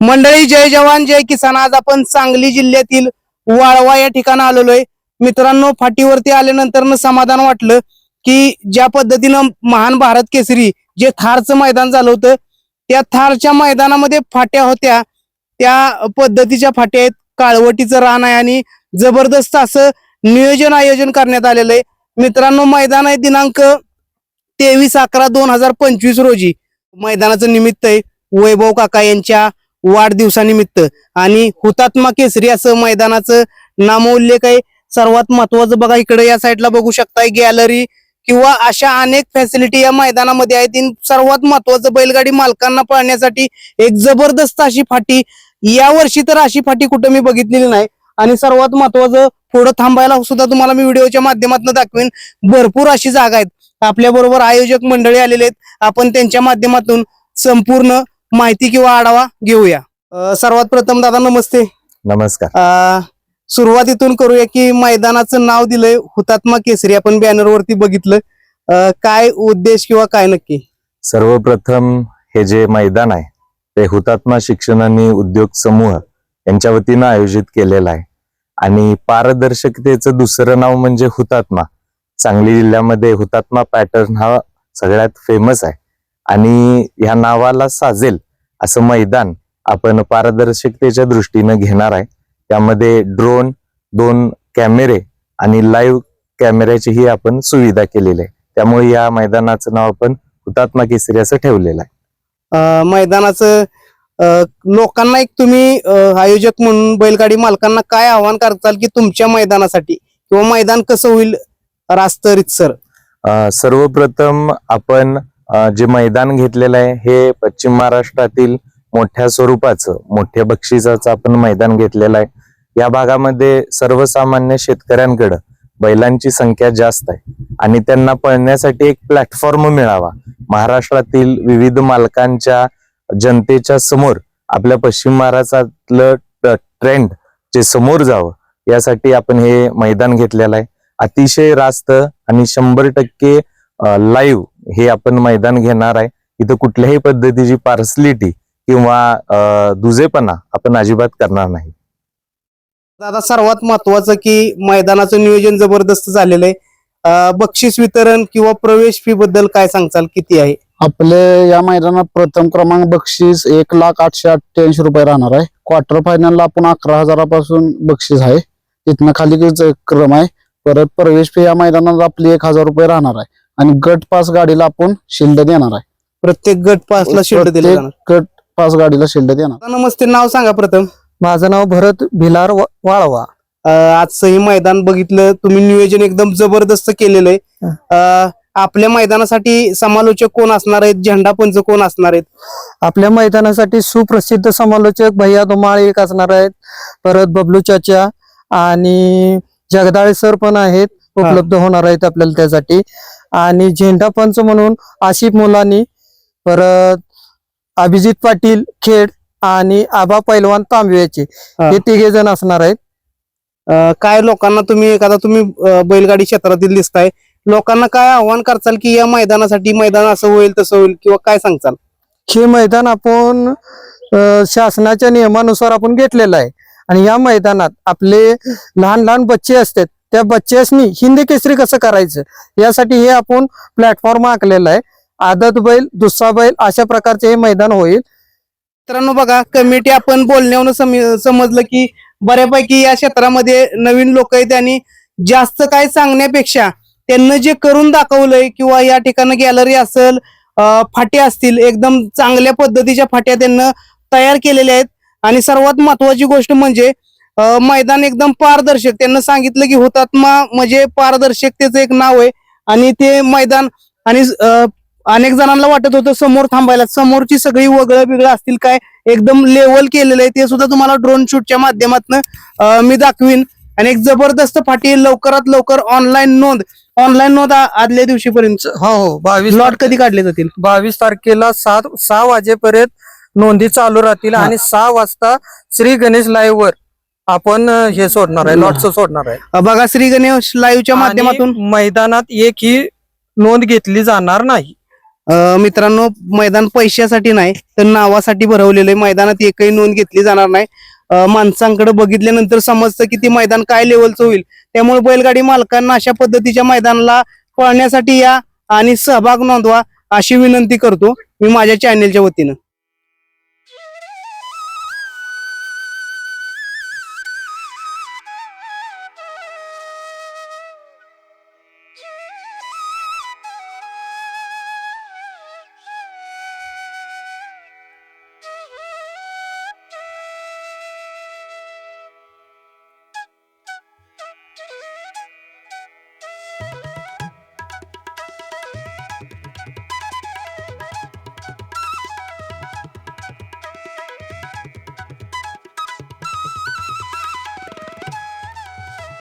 मंडळी जय जवान जय किसान. आज आपण सांगली जिल्ह्यातील वाळवा या ठिकाणी आलेलो आहे मित्रांनो फाटीवरती आल्यानंतर समाधान वाटलं की ज्या पद्धतीनं महान भारत केसरी जे थारचं मैदान झालं होतं त्या थारच्या मैदानामध्ये फाट्या होत्या. त्या पद्धतीच्या फाट्या आहेत. काळवटीचं रान आहे आणि जबरदस्त असं नियोजन आयोजन करण्यात आलेलं आहे. मित्रांनो मैदान आहे दिनांक तेवीस अकरा दोन हजार पंचवीस रोजी. मैदानाचं निमित्त आहे. वैभव काका यांच्या वाढदिवसानिमित्त. आणि हुतात्मा केसरी असं मैदानाचं नामोल्लेख आहे. सर्वात महत्वाचं बघा इकडे या साईडला बघू शकताय गॅलरी किंवा अशा अनेक फॅसिलिटी या मैदानामध्ये आहेत. सर्वात महत्वाचं बैलगाडी मालकांना पळण्यासाठी एक जबरदस्त अशी फाटी. या वर्षी तर अशी फाटी कुठं मी बघितलेली नाही. आणि सर्वात महत्वाचं पुढं थांबायला सुद्धा तुम्हाला मी व्हिडिओच्या माध्यमातून दाखवेन. भरपूर अशी जागा आहेत. आपल्या बरोबर आयोजक मंडळी आलेले आहेत. आपण त्यांच्या माध्यमातून संपूर्ण माहिती किंवा आढावा घेऊया. सर्वात प्रथम दादा नमस्ते. नमस्कार. सुरुवातीतून करूया की मैदानाचं नाव दिलंय हुतात्मा केसरी. आपण बॅनरवरती बघितलं. अं, काय उद्देश किंवा काय नक्की? सर्वप्रथम हे जे मैदान आहे ते हुतात्मा शिक्षण आणि उद्योग समूह यांच्या वतीनं आयोजित केलेलं आहे. आणि पारदर्शकतेचं दुसरं नाव म्हणजे हुतात्मा. सांगली जिल्ह्यामध्ये हुतात्मा पॅटर्न हा सगळ्यात फेमस आहे. आणि ह्या नावाला साजेल असं मैदान आपण पारदर्शकतेच्या दृष्टीनं घेणार आहे. त्यामध्ये ड्रोन दोन कॅमेरे आणि लाईव्ह कॅमेऱ्याचीही आपण सुविधा केलेली आहे. त्यामुळे या मैदानाचं नाव आपण हुतात्मा केसरी असं ठेवलेलं आहे. मैदानाचं लोकांना एक तुम्ही आयोजक म्हणून बैलगाडी मालकांना काय आव्हान करताल की तुमच्या मैदानासाठी? किंवा मैदान कसं होईल? रास्त रितसर सर्वप्रथम आपण जे मैदान घेतलेलं आहे हे पश्चिम महाराष्ट्रातील मोठ्या स्वरूपाचं मोठ्या बक्षिसाचं आपण मैदान घेतलेलं आहे. या भागामध्ये सर्वसामान्य शेतकऱ्यांकडं बैलांची संख्या जास्त आहे आणि त्यांना पळण्यासाठी एक प्लॅटफॉर्म मिळावा. महाराष्ट्रातील विविध मालकांच्या जनतेच्या समोर आपल्या पश्चिम महाराष्ट्रातलं ट्रेंड जे समोर जावं यासाठी आपण हे मैदान घेतलेलं आहे. अतिशय रास्त आणि शंभर टक्के लाईव्ह हे आपण मैदान घेणार आहे. इथं कुठल्याही पद्धतीची पार्सलिटी किंवा दुजेपणा आपण अजिबात करणार नाही. दादा सर्वात महत्वाचं की मैदानाचं नियोजन जबरदस्त झालेलं आहे. बक्षीस वितरण किंवा प्रवेश फी बद्दल काय सांगचाल किती आहे? आपले या मैदानात प्रथम क्रमांक बक्षीस एक लाख आठशे अठ्ठ्याऐंशी रुपये राहणार आहे. क्वार्टर फायनलला आपण अकरा हजारापासून बक्षीस आहे. तिथनं खाली क- क्रम आहे. परत प्रवेश फी या मैदानात आपली एक हजार रुपये राहणार आहे. आणि गट पास गाडीला आपण शिल्ड देणार आहे. प्रत्येक गट पासला शिल्ड दिले प्रत्येक गट पास गाडीला शिल्ड देणार. नमस्ते. नाव सांगा प्रथम. माझं नाव भरत भिलार वा- वाळवा. अं, आजचं हे मैदान बघितलं. तुम्ही नियोजन एकदम जबरदस्त केलेलं आहे. अं, आपल्या मैदानासाठी समालोचक कोण असणार आहेत? झेंडा पंच कोण असणार आहेत? आपल्या मैदानासाठी सुप्रसिद्ध समालोचक भैया धुमाळ एक असणार आहेत. परत बबलू चाचा आणि जगदाळे सर पण आहेत. उपलब्ध होणार आहेत आपल्याला त्यासाठी. आणि झेंडा पंच म्हणून आशिफ मुलानी परत अभिजित पाटील खेड आणि आबा पैलवान तांबव्याचे हा. हे तिघे जण असणार आहेत. अं, काय लोकांना तुम्ही एखादा तुम्ही अं, बैलगाडी क्षेत्रातील दिसताय. लोकांना काय आव्हान करचाल की या मैदानासाठी मैदान असं होईल तसं होईल किंवा काय सांगचाल? हे मैदान आपण अ, शासनाच्या नियमानुसार आपण घेतलेलं आहे. आणि या मैदानात आपले लहान लहान बच्चे असतात त्या बच्च्यासनी हिंदी केसरी कसं करायचं? यासाठी हे आपण प्लॅटफॉर्म आखलेला आहे. आदत बैल दुसरा बैल अशा प्रकारचे हे मैदान होईल. मित्रांनो बघा कमिटी आपण बोलण्यावरून सम- समजलं की बऱ्यापैकी या क्षेत्रामध्ये नवीन लोक आहेत आणि जास्त काय सांगण्यापेक्षा त्यांना जे करून दाखवलंय किंवा या ठिकाणी गॅलरी असेल फाट्या असतील एकदम चांगल्या पद्धतीच्या फाट्या त्यांना तयार केलेल्या आहेत. आणि सर्वात महत्वाची गोष्ट म्हणजे मैदान एकदम पारदर्शक. त्यांना सांगितलं की हुतात्मा म्हणजे पारदर्शकतेचं एक नाव आहे. आणि ते मैदान आणि अनेक जणांना वाटत होतं समोर थांबायला. समोरची सगळी वगळं बिगळं असतील काय? एकदम लेवल केलेलं आहे. ते सुद्धा तुम्हाला ड्रोन शूटच्या माध्यमातून मी दाखवीन. आणि एक जबरदस्त फाटी लवकरात लवकर ऑनलाईन नोंद. ऑनलाईन नोंद आदल्या दिवशीपर्यंत. हो हो. बावीस लॉट कधी काढले जातील? बावीस तारखेला सात सहा वाजेपर्यंत नोंदी चालू राहतील. आणि सहा वाजता श्री गणेश लाईव्ह वर. आपण हे सोडणार आहे लॉटच सोडणार आहे. बघा श्री गणेश लाईव्हच्या माध्यमातून. मैदानात एक ही नोंद घेतली जाणार नाही. मित्रांनो मैदान पैशासाठी नाही तर नावासाठी भरवलेलं आहे. मैदानात एकही नोंद घेतली जाणार नाही. माणसांकडे बघितल्यानंतर समजतं की ते मैदान काय लेवलचं होईल. त्यामुळे बैलगाडी मालकांना अशा पद्धतीच्या मैदानाला पळण्यासाठी या आणि सहभाग नोंदवा अशी विनंती करतो मी माझ्या चॅनेलच्या वतीनं.